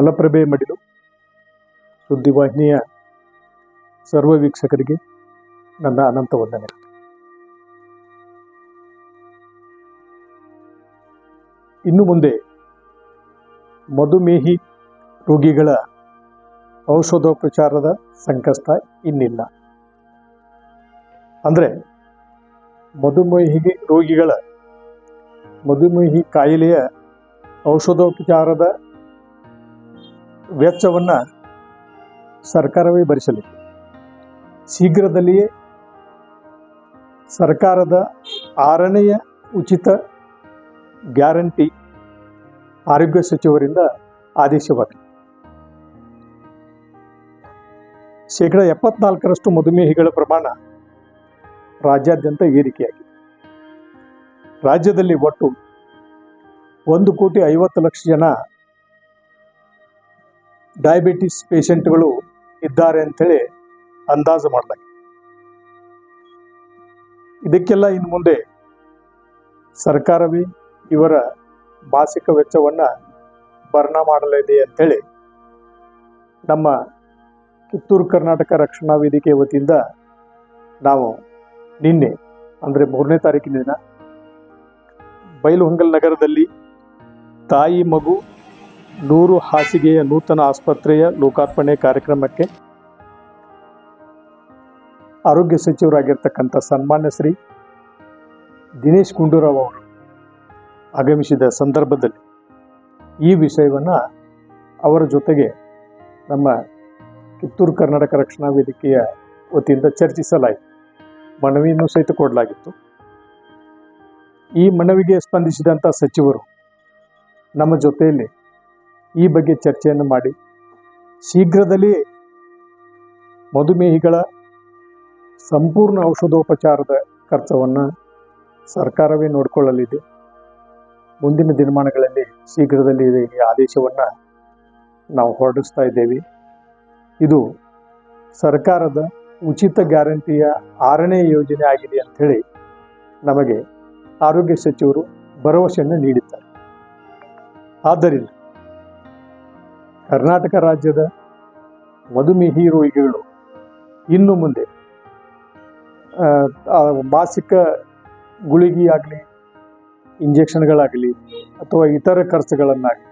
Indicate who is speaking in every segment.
Speaker 1: ಫಲಪ್ರಭೆ ಮಡಿಲು. ಸುದ್ದಿವಾಹಿನಿಯ ಸರ್ವ ವೀಕ್ಷಕರಿಗೆ ನನ್ನ ಅನಂತ ವಂದನೆ ಇನ್ನು ಮುಂದೆ ಮಧುಮೇಹಿ ರೋಗಿಗಳ ಔಷಧೋಪಚಾರದ ಸಂಕಷ್ಟ ಇನ್ನಿಲ್ಲ. ಅಂದರೆ ಮಧುಮೇಹಿ ರೋಗಿಗಳ ಮಧುಮೇಹಿ ಕಾಯಿಲೆಯ ಔಷಧೋಪಚಾರದ ವೆಚ್ಚವನ್ನು ಸರ್ಕಾರವೇ ಭರಿಸಲಿ. ಶೀಘ್ರದಲ್ಲಿಯೇ ಸರ್ಕಾರದ ಆರನೆಯ ಉಚಿತ ಗ್ಯಾರಂಟಿ ಆರೋಗ್ಯ ಸಚಿವರಿಂದ ಆದೇಶವಾಗಲಿ ಶೇಕಡ ಎಪ್ಪತ್ನಾಲ್ಕರಷ್ಟು ಮಧುಮೇಹಿಗಳ ಪ್ರಮಾಣ ರಾಜ್ಯಾದ್ಯಂತ ಏರಿಕೆಯಾಗಿದೆ. ರಾಜ್ಯದಲ್ಲಿ ಒಟ್ಟು ಒಂದು ಕೋಟಿ ಐವತ್ತು ಲಕ್ಷ ಜನ ಡಯಾಬಿಟಿಸ್ ಪೇಷಂಟ್ಗಳು ಇದ್ದಾರೆ ಅಂತೇಳಿ ಅಂದಾಜು ಮಾಡಲಾಗಿದೆ. ಇದಕ್ಕೆಲ್ಲ ಇನ್ನು ಮುಂದೆ ಸರ್ಕಾರವೇ ಇವರ ಮಾಸಿಕ ವೆಚ್ಚವನ್ನು ಭರ್ಣ ಮಾಡಲಿದೆ ಅಂತೇಳಿ ನಮ್ಮ ಕಿತ್ತೂರು ಕರ್ನಾಟಕ ರಕ್ಷಣಾ ವೇದಿಕೆ ವತಿಯಿಂದ ನಾವು ನಿನ್ನೆ, ಅಂದರೆ ಮೂರನೇ ತಾರೀಕಿನ ದಿನ, ಬೈಲುಹೊಂಗಲ್ ನಗರದಲ್ಲಿ ತಾಯಿ ಮಗು ನೂರು ಹಾಸಿಗೆಯ ನೂತನ ಆಸ್ಪತ್ರೆಯ ಲೋಕಾರ್ಪಣೆ ಕಾರ್ಯಕ್ರಮಕ್ಕೆ ಆರೋಗ್ಯ ಸಚಿವರಾಗಿರ್ತಕ್ಕಂಥ ಸನ್ಮಾನ್ಯ ಶ್ರೀ ದಿನೇಶ್ ಗುಂಡೂರಾವ್ ಅವರು ಆಗಮಿಸಿದ ಸಂದರ್ಭದಲ್ಲಿ ಈ ವಿಷಯವನ್ನು ಅವರ ಜೊತೆಗೆ ನಮ್ಮ ಕಿತ್ತೂರು ಕರ್ನಾಟಕ ರಕ್ಷಣಾ ವೇದಿಕೆಯ ವತಿಯಿಂದ ಚರ್ಚಿಸಲಾಯಿತು. ಮನವಿಯನ್ನು ಸಹಿತ ಕೊಡಲಾಗಿತ್ತು. ಈ ಮನವಿಗೆ ಸ್ಪಂದಿಸಿದಂಥ ಸಚಿವರು ನಮ್ಮ ಜೊತೆಯಲ್ಲಿ ಈ ಬಗ್ಗೆ ಚರ್ಚೆಯನ್ನು ಮಾಡಿ. ಶೀಘ್ರದಲ್ಲಿ ಮಧುಮೇಹಿಗಳ ಸಂಪೂರ್ಣ ಔಷಧೋಪಚಾರದ ಖರ್ಚವನ್ನು ಸರ್ಕಾರವೇ ನೋಡಿಕೊಳ್ಳಲಿದೆ. ಮುಂದಿನ ದಿನಮಾನಗಳಲ್ಲಿ ಶೀಘ್ರದಲ್ಲಿ ಈ ಆದೇಶವನ್ನು ನಾವು ಹೊರಡಿಸ್ತಾ ಇದ್ದೇವೆ. ಇದು ಸರ್ಕಾರದ ಉಚಿತ ಗ್ಯಾರಂಟಿಯ ಆರನೇ ಯೋಜನೆ ಆಗಿದೆ ಅಂಥೇಳಿ ನಮಗೆ ಆರೋಗ್ಯ ಸಚಿವರು ಭರವಸೆಯನ್ನು ನೀಡಿದ್ದಾರೆ. ಆದ್ದರಿಂದ ಕರ್ನಾಟಕ ರಾಜ್ಯದ ಮಧುಮೇಹಿ ರೋಗಿಗಳು ಇನ್ನು ಮುಂದೆ ಮಾಸಿಕ ಗುಳಿಗೆ ಆಗಲಿ, ಇಂಜೆಕ್ಷನ್ಗಳಾಗಲಿ ಅಥವಾ ಇತರ ಖರ್ಚುಗಳನ್ನಾಗಲಿ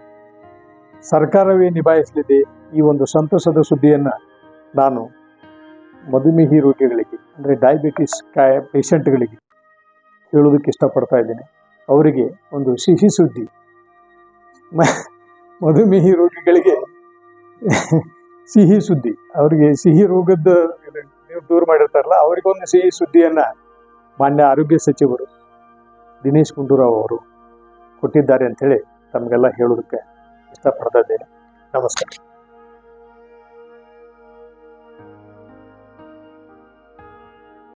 Speaker 1: ಸರ್ಕಾರವೇ ನಿಭಾಯಿಸಲಿದೆ ಈ ಒಂದು ಸಂತಸದ ಸುದ್ದಿಯನ್ನು ನಾನು ಮಧುಮೇಹಿ ರೋಗಿಗಳಿಗೆ, ಅಂದರೆ ಡಯಾಬಿಟಿಸ್ ಕಾಯ ಪೇಷಂಟ್ಗಳಿಗೆ ಹೇಳೋದಕ್ಕೆ ಇಷ್ಟಪಡ್ತಾ ಇದ್ದೇನೆ. ಅವರಿಗೆ ಒಂದು ಸಿಹಿ ಸುದ್ದಿ. ಮಧುಮೇಹಿ ರೋಗಿಗಳಿಗೆ ಸಿಹಿ ಸುದ್ದಿ. ಅವರಿಗೆ ಸಿಹಿ ರೋಗದ ನೀವು ದೂರ ಮಾಡಿರ್ತಾರಲ್ಲ, ಅವರಿಗೊಂದು ಸಿಹಿ ಸುದ್ದಿಯನ್ನು ಮಾನ್ಯ ಆರೋಗ್ಯ ಸಚಿವರು ದಿನೇಶ್ ಗುಂಡೂರಾವ್ ಅವರು ಕೊಟ್ಟಿದ್ದಾರೆ ಅಂಥೇಳಿ ತಮಗೆಲ್ಲ ಹೇಳೋದಕ್ಕೆ ಇಷ್ಟಪಡ್ತಾ ಇದ್ದೇನೆ. ನಮಸ್ಕಾರ.